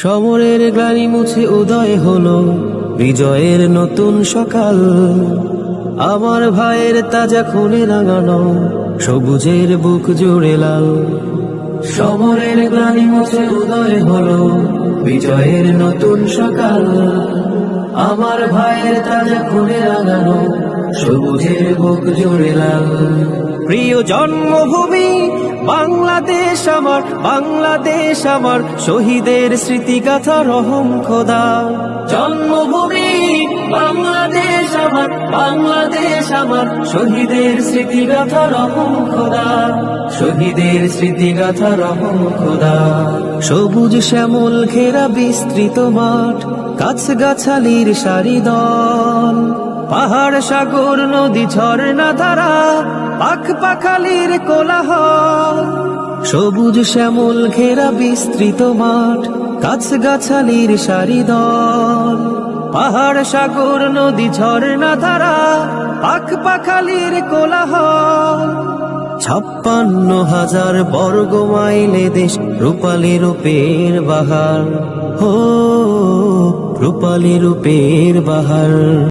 সমরের গ্লানি মুছে উদয় হলো, বিজয়ের নতুন সকাল। আমার ভাইয়ের তাজা খুনে রাঙানো সবুজের বুক জুড়ে লাল। সমরের গ্লানি মুছে উদয় হলো, বিজয়ের নতুন সকাল। আমার ভাইয়ের তাজা খুনে রাঙানো সবুজের বুক জুড়ে লাল। প্রিয় জন্মভূমি, বাংলাদেশ আমার বাংলাদেশ আমার, শহীদের স্মৃতিগাথা রহম খোদা। জন্মভূমি, বাংলাদেশ আমার বাংলাদেশ আমার, শহীদের স্মৃতিগাথা রহম খোদা। শহীদের স্মৃতিগাথা রহম খোদা। সবুজ শ্যামল ঘেরা বিস্তৃত মাঠ গাছ গাছালির সারি দল পাহাড় সাগর, নদী, ঝর্ণা ধারা পাখ পাখালির কোলাহল। সবুজ শ্যামল ঘেরা বিস্তৃত মাঠ গাছ গাছালির সারি দল। পাহাড় সাগর, নদী, ঝর্ণা ধারা পাখ পাখালির কোলাহল। ছাপ্পান্ন হাজার বর্গ মাইলে দেশ, রূপালী রূপের বাহার। হো, রূপালী রূপের বাহার।